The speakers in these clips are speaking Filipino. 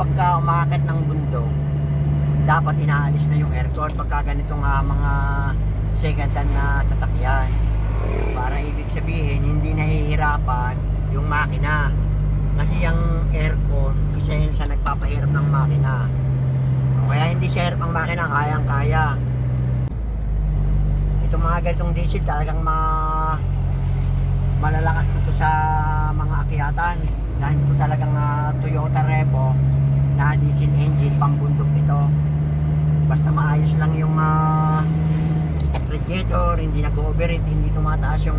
kapag ka umakit ng bundok, dapat inaalis na yung aircon pagka ganito nga mga second hand na sasakyan. Para ibig sabihin, hindi nahihirapan yung makina. Kasi yung aircon, isa yun sa nagpapahirap ng makina. Kaya hindi siya hirap ang makina, kayang-kaya. Itong mga ganitong diesel talagang ma malalakas nito sa mga akyatan. Dahil ito talagang ah, Toyota Revo na diesel engine pambundok ito. Basta maayos lang yung ah, radiator, hindi nag-overheat, hindi tumataas yung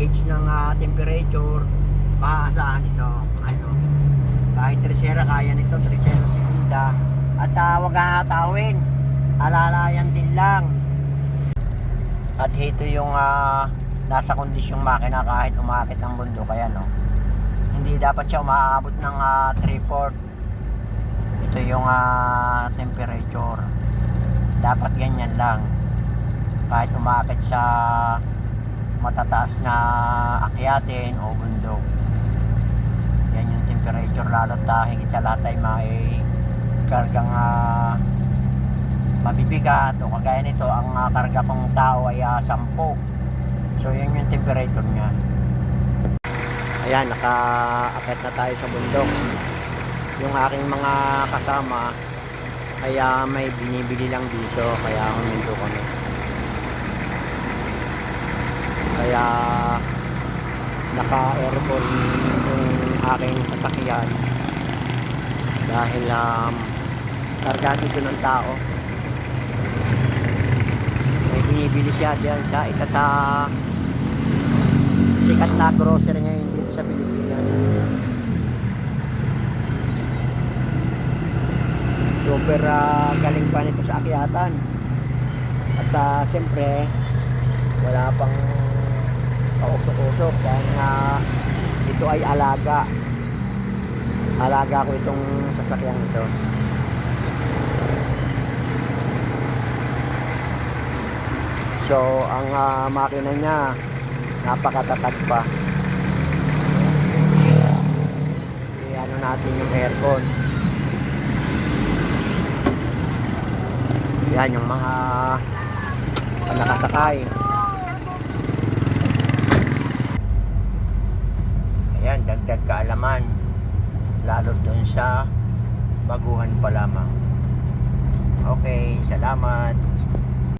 gauge ng ah, temperature, maaasahan ito. Ano, kahit tresera kaya nito, tresera segunda. At uh, wag hahatawin, alalayan din lang. At ito yung ah, nasa kondisyong makina kahit umakit ng bundok kaya no. Hindi dapat siya umaabot ng ah, 3/4. Ito yung ah, temperature. Dapat ganyan lang. Kahit umakit sa matataas na akyatin o bundok. Yan yung temperature lalo't uh, higit sa lahat ay may kargang ah, mabibigat o kagaya nito ang ah, karga kong tao ay ah, 10 so yan yung temperature niya ayan nakaakit na tayo sa bundok yung aking mga kasama ay ah, may binibili lang dito kaya huminto kami. Kaya naka aircon yung aking sasakyan. Dahil um, karga dito ng tao. May binibili siya diyan sa isa sa sikat na grocery ngayon dito sa Pilipinas super ah, galing pa nito sa akyatan at uh, siyempre wala pang kausok-usok dahil nga ito ay alaga alaga ko itong sasakyan ito So, ang ah, makina niya napakatatag pa. I-ano natin yung aircon. Yan yung mga nakasakay. Ayan, dagdag kaalaman. Lalo dun sa baguhan pa lamang. Okay, salamat.